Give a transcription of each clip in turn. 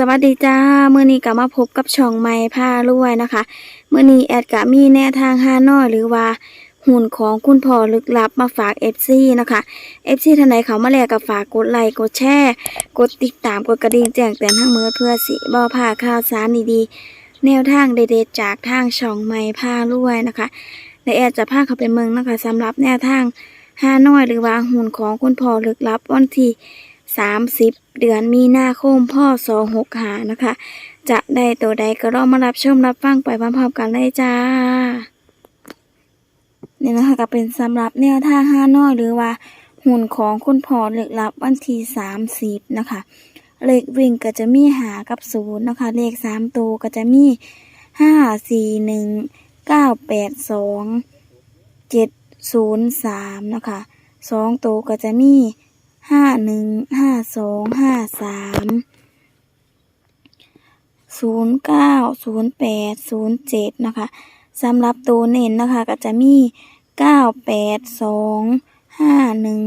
สวัสดีจ้าเมื้อนี้ก็มาพบกับช่องไม้ผ้ารวยนะคะเมื้อนี้แอดก็มีแนวทางฮานอยหรือว่าหุ่นของคุณพ่อลึกลับมาฝาก FC นะคะ FC ท่านใดเขามาแล้วก็ฝากกดไลค์กดแชร์กดติดตามกดกระดิ่งแจ้งเตือนทั้งมือเพื่อสิบ่พลาดข่าวสารดีๆแนวทางเด็ดๆจากทางช่องไม้ผ้ารวยนะคะและแอดจะพาเขาไปเมืองนะคะสำหรับแนวทางฮานอยหรือว่าหุ่นของคุณพ่อลึกลับวันที่ 30 เดือนมีนาคมพ่อสองหกหานะคะ จะได้ตัวใดก็รอมารับชมรับฟังไปพร้อมๆกันเลยจ้านี่นะคะก็เป็นสำหรับแนวทางห้าน้อยหรือว่า หุ่นของคุณพ่อเล็กลับวันที่30นะคะเลขวิ่งก็จะมีหากับศูนย์นะคะ เลขสามตัวก็จะมีห้าสี่หนึ่งเก้าแปดสองเจ็ดศูนย์สามนะคะสองตัวก็จะมี ห้าหนึ่งห้าสองห้าสามศูนย์เก้าศูนย์แปดศูนย์เจ็ดนะคะสำหรับตัวเน้นนะคะก็จะมีเก้าแปดสองห้าหนึ่ง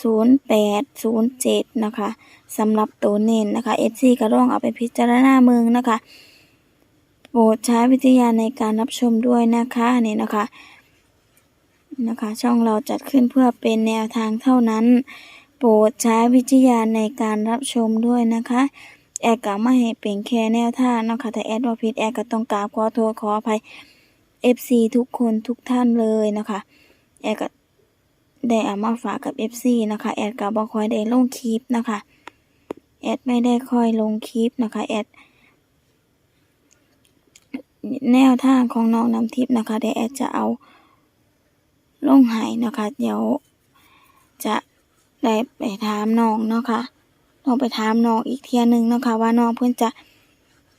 ศูนย์แปดศูนย์เจ็ดนะคะสำหรับตัวเน้นนะคะเอซีก็ลองเอาไปพิจารณาเมืองนะคะโปรดใช้วิทยาในการรับชมด้วยนะคะนี่นะคะ นะคะ ช่องเราจัดขึ้นเพื่อเป็นแนวทางเท่านั้น โปรดใช้วิจารณญาในการรับชมด้วยนะคะ แอดก็ไม่ให้เป็นแค่แนวทางนะคะแต่แอดว่าผิดแอดก็ต้องกราบขอโทษขออภัย FC ทุกคนทุกท่านเลยนะคะ แอดก็ได้เอามาฝากกับ FC นะคะ แอดก็บ่ค่อยได้ลงคลิปนะคะ แอดไม่ได้ค่อยลงคลิปนะคะแอดแนวทางของน้องน้ำทิพย์นะคะเดี๋ยวแอดจะเอา ลงหายนะคะ เดี๋ยวจะได้ไปถามน้องเนาะค่ะลองไปถามน้องอีกเทียหนึงเนาะค่ะว่าน้องเพิ่อนจะ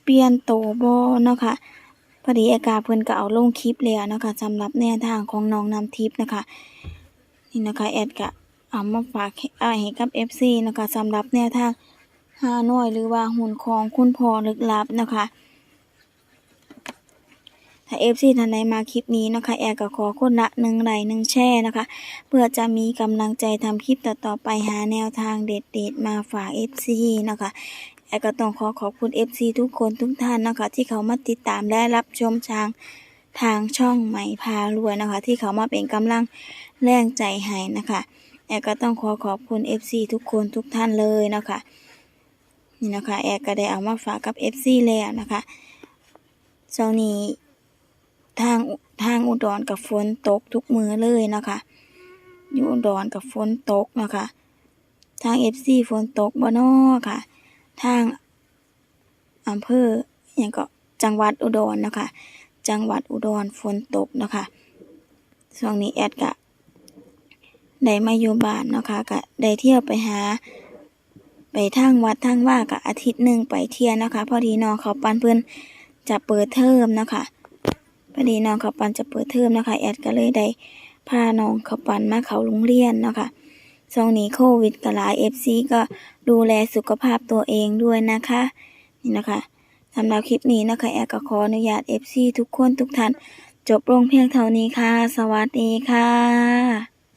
เปลี่ยนโตบ่เนาะค่ะพอดีอากาเพิ่อนก็เอาลงคลิปแล้วนะคะสำหรับแนวทางของน้องนำทิพย์นะคะนี่นะคะแอดก็เอามาฝากอายให้กับ FC นะคะสำหรับแนวทางฮานอยหรือว่าหุ่นของคุณพ่อลึกลับนะคะ ถ้าเอฟซีท่านใดมาคลิปนี้นะคะ แอร์ก็ขอคนละหนึ่งไลค์หนึ่งแชร์นะคะ เพื่อจะมีกำลังใจทำคลิปต่อๆไปหาแนวทางเด็ดๆ มาฝาก FC นะคะแอร์ก็ต้องขอขอบคุณ FC ทุกคนทุกท่านนะคะ ที่เขามาติดตามและรับชมทางทางช่องใหม่พารวยนะคะ ที่เขามาเป็นกำลังแรงใจให้นะคะแอร์ก็ต้องขอขอบคุณ FC ทุกคนทุกท่านเลยนะคะนี่นะคะแอร์ก็ได้เอามาฝากกับ FC แล้วนะคะช่วงนี้ ทางทางอุดรกับฝนตกทุกมือเลยนะคะ อยู่อุดรกับฝนตกนะคะ ทางเอฟซีฝนตกบ่นอค่ะ ทางอำเภออย่างก็จังหวัดอุดรนะคะ จังหวัดอุดรฝนตกนะคะช่วงนี้แอดกะได้มาอยู่บ้านนะคะกะได้เที่ยวไปหา ไปทางวัดทางว่ากะอาทิตย์หนึ่งไปเที่ยวนะคะ พอดีน้องเขาปันเพื่อนจะเปิดเทอมนะคะ พอดีน้องเขาปันจะเปิดเทอมนะคะ แอดก็เลยได้พาน้องเขาปันมาเขาโรงเรียนนะคะช่วงนี้โควิดกหลายเอฟซีก็ดูแลสุขภาพตัวเองด้วยนะคะ นี่นะคะสำหรับคลิปนี้นะคะ แอดก็ขออนุญาตเอฟซีทุกคนทุกท่าน จบลงเพียงเท่านี้ค่ะ สวัสดีค่ะ